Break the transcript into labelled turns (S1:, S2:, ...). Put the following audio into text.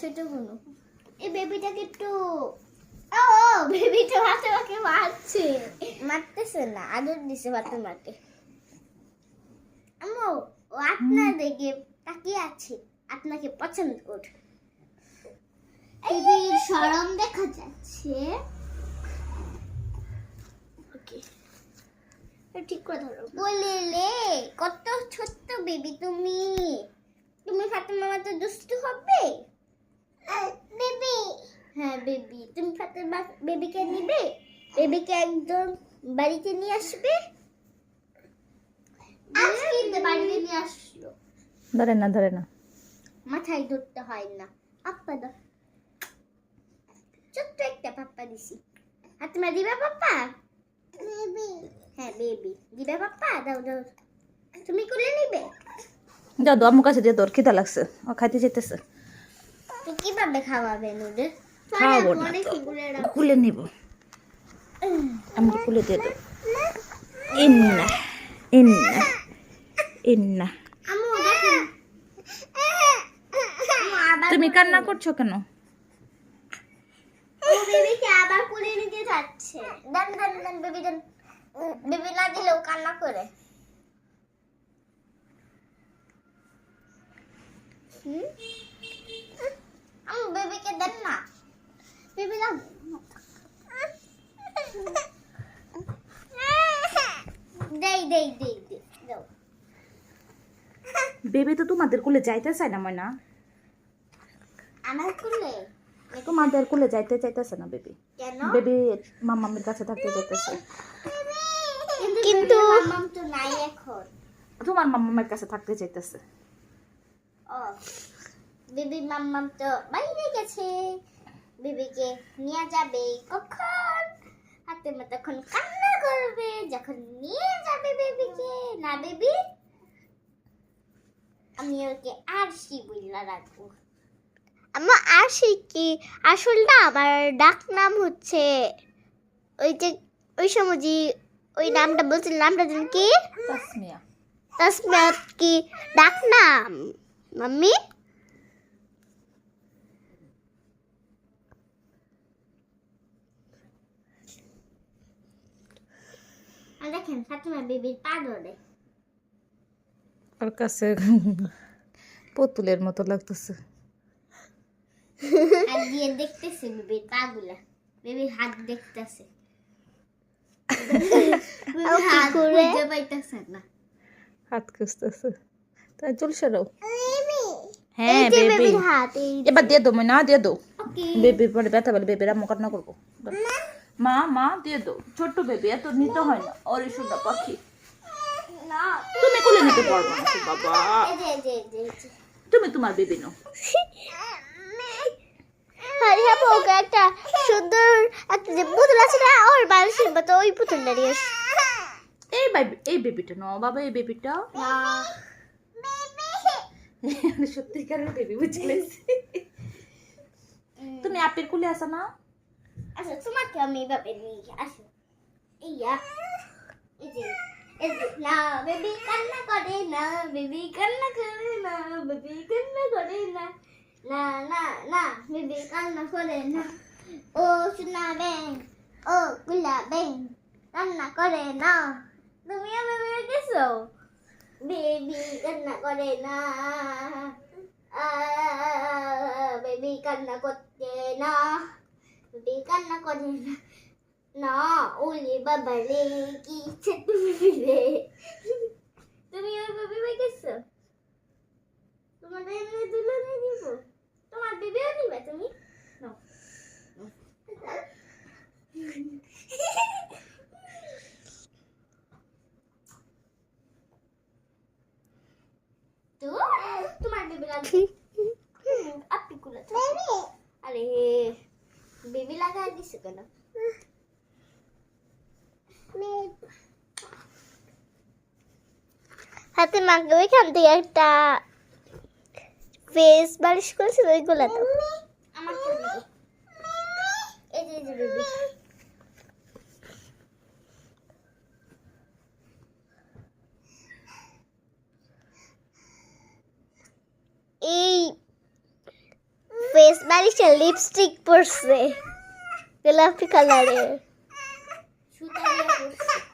S1: ছোট এই বেবিটাকে একটু, ও বেবিটা মারছে। মারতেছে না, আদর দিছে ও আপনার দিকে তাকিয়ে আপনাকে পছন্দ করে সরম দেখা যাচ্ছে। ঠিক ধরো। বলিলে, কত ছোট্ট বেবি তুমি। ফাতেমা মতো দুষ্টু হবে? বেবি। হ্যাঁ বেবি। তুমি ফাতেমা বেবিকে নিবে বেবিকে একদম বাড়িতে নিয়ে আসবে? আজকে বাড়িতে নিয়ে আসলো।
S2: ধরে না ধরে না।
S1: মাথায় ধরতে হয় না। পাপ্পা দাও ছোট্ট একটা পাপ্পা দিছি। হাতমা দিবে পাপ্পা? বেবি। হ্যাঁ বেবি। দিবে পাপ্পা? দাও দাও। তুমি কোলে নিবে?
S2: যাও দো আমার কাছে দিয়ে তোর খিদা লাগছে। ও খাইতে যেতেছে
S1: কীভাবে খাওয়াবে ওদের
S2: খাওয়াবো না তো।
S1: কুকুরে
S2: নিব। আমি কুলে দিয়ে দেবো। ইন্না ইন্না ইন্না। তুমি কান্না করছ কেন?
S1: ও বেবিকে আবার কোলে নিতে যাচ্ছে? দেন দেন দেন বেবি দেন। বেবি না দিলেও কান্না করে। হুম? আম্মু বেবিকে দেন না। বেবি দাও। দেই দেই দেই দেই দাও।
S2: বেবি তো তোমাদের কুলে যাইতে চায় না ময়না।
S1: আমার কোলে?
S2: তোমাদের কুলে যাইতে চাইতেছে না বেবি।
S1: কেন?
S2: বেবি মাম্মামের কাছে থাকতে চাইতেছে।
S1: কিন্তু মামাম তো নাই এখন।
S2: তোমার মাম্মামের কাছে থাকতে চাইতেছে।
S1: ও বেবি মাম্মাম তো বাইরে গেছে। বেবিকে নিয়ে যাবে কখন? হাতে মা তখন কান্না করবে যখন নিয়ে যাবে বেবিকে। না বেবি আমি ওকে আরশি বইলা রাখব। আমার আরশি কি? আসল না আমার ডাক নাম হচ্ছে ওই যে ওই সময় ওই নামটা বলছিল নামটা জানি কি?
S2: তাসমিয়া।
S1: তসমিয়াত কি? ডাক নাম। মাম্মি দেখেন ফাতিমা বেবির পা ধরে।
S2: ওর কাছে পুতুলের মতো লাগতেছে।
S1: দিয়ে দেখতেছে বেবির পা গুলা হাত দেখতেছে। হাত খুঁজে পাইতেছে না।
S2: হাত খুঁজতেছে। তাই চুল সরাও। হ্যাঁ বেবি এবার দিয়ে দো না দিয়ে দো বেবির পরে ব্যথা বলে বেবির করব। মা? মা দিয়ে দো ছোট্ট বেবি এত নিতে হয় না। ওরে সুন্দর পাখি।
S1: না।
S2: তুমি কোলে নিতে পারব না বাবা। তুমি তোমার বেবি নো
S1: হরিয়া পোকা একটা সুন্দর একটা যে পুতুল আছে না ওর বালিশের মতো ওই পুতুলটা নিয়ে
S2: এই বেবি এই বেবিটা নো বাবা এই বেবিটা সত্যিকারের বেবি বুঝে গেছি তুমি আপের কুলে আসা না?
S1: আচ্ছা তোমাকে আমি এভাবে নিয়ে আসো। ইয়া এই যে না বেবি কান্না করে না বেবি কান্না করে না বেবি কান্না করে না না না না বেবি কান্না করে না। ও সোনা ব্যাং ও গুলা ব্যাং কান্না করে না। তুমি আমি বেবি গেছো? বেবি কান্না করে না বেবি কান্না করতে না বেবি কান্না করে না না ওলে বাবা রে কি ইচ্ছে তুমি রে তুমি ওই বেবি হয়ে গেছো তোমার এমনি দুলনে দিব তোমার বেবিও নিবে তুমি নাও, নাও। তো তোমার বেবি লাগবে আপনি কুলা আরে বেবি লাগাই দিছে কেন? হাতে মাকে ওইখান থেকে একটা ফেস বালিশ করেছিল ওইগুলো তো। আমার এই যে বেবি। ড্রেস বানিয়েছে লিপস্টিক পরছে। গোলাপি কালারের সুতা দিয়ে